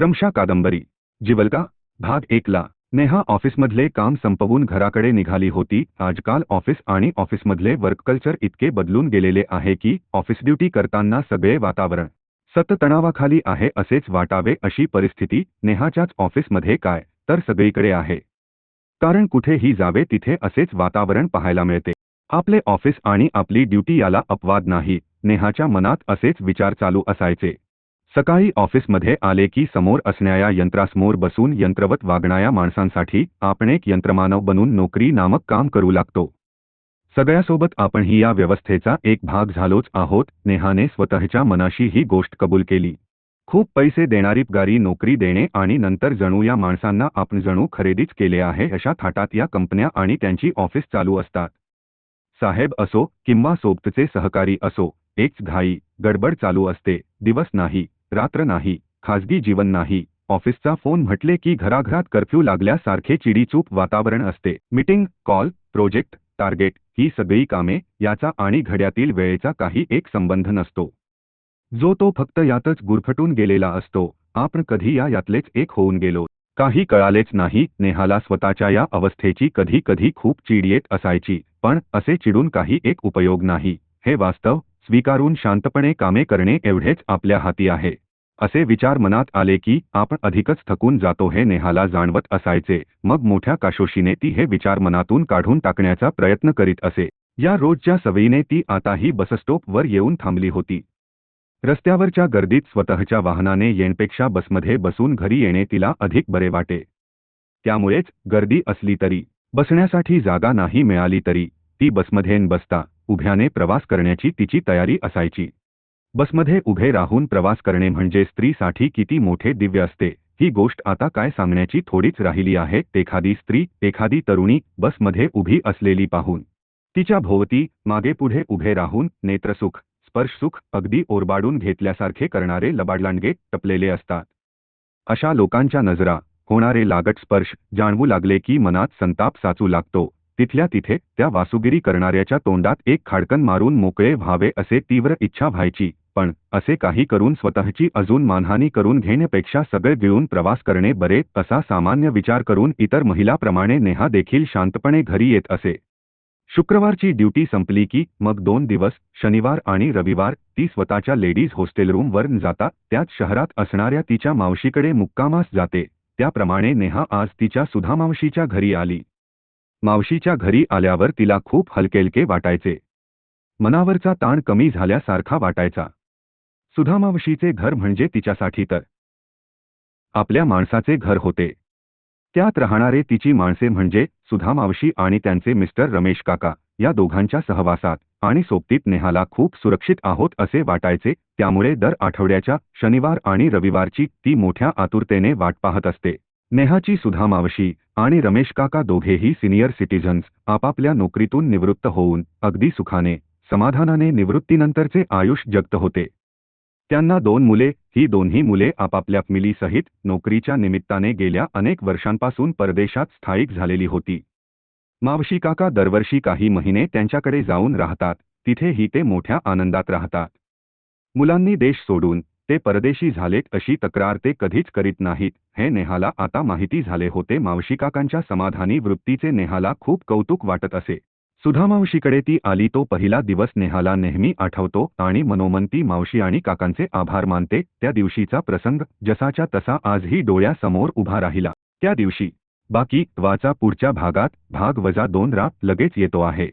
रमशा कादंबरी जिवलका भाग एकला नेहा ऑफिसमधले काम संपवून घराकडे निघाली होती. आजकाल ऑफिस आणि ऑफिसमधले वर्क कल्चर इतके बदलून गेलेले आहे की ऑफिस ड्युटी करताना सगळे वातावरण सत तणावाखाली आहे असेच वाटावे अशी परिस्थिती नेहाच्याच ऑफिसमध्ये काय तर सगळीकडे आहे. कारण कुठेही जावे तिथे असेच वातावरण पाहायला मिळते. आपले ऑफिस आणि आपली ड्युटी याला अपवाद नाही. नेहाच्या मनात असेच विचार चालू असायचे. सकाळी ऑफिसमध्ये आले की समोर असणाऱ्या यंत्रासमोर बसून यंत्रवत वागणाऱ्या माणसांसाठी आपण एक यंत्रमानव बनून नोकरी नामक काम करू लागतो. सगळ्यासोबत आपणही या व्यवस्थेचा एक भाग झालोच आहोत नेहाने स्वतःच्या मनाशी ही गोष्ट कबूल केली. खूप पैसे देणारी गारी नोकरी देणे आणि नंतर जणू या माणसांना आपण जणू खरेदीच केले आहे अशा थाटात या कंपन्या आणि त्यांची ऑफिस चालू असतात. साहेब असो किंवा सोबतचे सहकारी असो एकच घाई गडबड चालू असते दिवस नाही. रात्र नाही खाजगी जीवन नाही. ऑफिसचा फोन म्हटले की घराघरात कर्फ्यू लागल्यासारखे चिडीचूप वातावरण असते. मीटिंग कॉल प्रोजेक्ट टार्गेट ही सगळी कामे याचा आणि घड्यातील वेळेचा काही एक संबंध नसतो. जो तो फक्त यातच गुरफटून गेलेला असतो. आपण कधी या यातलेच एक होऊन गेलो. काही कळालेच नाही नेहाला स्वतःच्या या अवस्थेची कधी कधी खूप चीड येत असायची. पण असे चिडून काही एक उपयोग नाही. हे वास्तव स्वीकारून शांतपणे कामे करणे एवढेच आपल्या हाती आहे. असे विचार मनात आले की आपण अधिकच थकून जातो हे नेहाला जाणवत असायचे. मग मोठ्या काशोशीने ती हे विचार मनातून काढून टाकण्याचा प्रयत्न करीत असे. या रोजच्या सवयीने ती आताही बसस्टॉपवर येऊन थांबली होती. रस्त्यावरच्या गर्दीत स्वतःच्या वाहनाने येणपेक्षा बसमध्ये बसून घरी येणे तिला अधिक बरे वाटे. त्यामुळेच गर्दी असली तरी बसण्यासाठी जागा नाही मिळाली तरी ती बसमध्ये बसता उभ्याने प्रवास करण्याची तिची तयारी असायची. बसमध्ये उभे राहून प्रवास करणे म्हणजे स्त्रीसाठी किती मोठे दिव्य असते ही गोष्ट आता काय सांगण्याची थोडीच राहिली आहे एखादी स्त्री एखादी तरुणी बसमध्ये उभी असलेली पाहून. तिच्या भोवती मागे पुढे उभे राहून नेत्रसुख स्पर्शसुख अगदी ओरबाडून घेतल्यासारखे करणारे लबाडलांडगे टपलेले असतात. अशा लोकांच्या नजरा होणारे लागट स्पर्श जाणवू लागले की मनात संताप साचू लागतो. तिथल्या तिथे त्या वासुगिरी करणाऱ्याच्या तोंडात एक खाडकन मारून मोकळे व्हावे असे तीव्र इच्छा व्हायची पण असे काही करून स्वतःची अजून मानहानी करून घेण्यापेक्षा सगळे गिळून प्रवास करणे बरे असा सामान्य विचार करून इतर महिलाप्रमाणे नेहा देखील शांतपणे घरी येत असे. शुक्रवारची ड्युटी संपली की मग दोन दिवस शनिवार आणि रविवार ती स्वतःच्या लेडीज हॉस्टेल रूमवर जाता त्याच शहरात असणाऱ्या तिच्या मावशीकडे मुक्कामास जाते त्याप्रमाणे नेहा आज तिच्या सुधामावशीच्या घरी आली. मावशीच्या घरी आल्यावर तिला खूप हलकेलके वाटायचे. मनावरचा ताण कमी झाल्यासारखा वाटायचा. सुधामावशीचे घर म्हणजे तिच्यासाठी तर. आपल्या माणसाचे घर होते. त्यात राहणारे तिची माणसे म्हणजे सुधामावशी आणि त्यांचे मिस्टर रमेश काका या दोघांच्या सहवासात आणि सोबतीत नेहाला खूप सुरक्षित आहोत असे वाटायचे त्यामुळे दर आठवड्याच्या शनिवार आणि रविवारची ती मोठ्या आतुरतेने वाट पाहत असते. नेहाची सुधा मावशी आणि रमेश काका दोघेही सिनियर सिटीझन्स आपापल्या नोकरीतून निवृत्त होऊन अगदी सुखाने समाधानाने निवृत्तीनंतरचे आयुष जगत होते. त्यांना दोन मुले ही दोन्ही मुले आपापल्या मिलीसहित नोकरीच्या निमित्ताने गेल्या अनेक वर्षांपासून परदेशात स्थायिक झालेली होती. मावशी काका दरवर्षी काही महिने त्यांच्याकडे जाऊन राहतात तिथेही ते मोठ्या आनंदात राहतात. मुलांनी देश सोडून ते परदेशी झालेत अशी तक्रार ते कधीच करीत नाहीत हे नेहाला आता माहिती झाले होते. मावशी काकांच्या समाधानी वृत्तीचे नेहाला खूप कौतुक वाटत असे. सुधामावशीकडे ती आली तो पहिला दिवस नेहाला नेहमी आठवतो आणि मनोमंती मावशी आणि काकांचे आभार मानते. त्या दिवशीचा प्रसंग जसाच्या तसा आजही डोळ्यासमोर उभा राहिला. त्या दिवशी बाकी वाचा पुढच्या भागात भाग वजा दोन रा लगेच येतो आहे.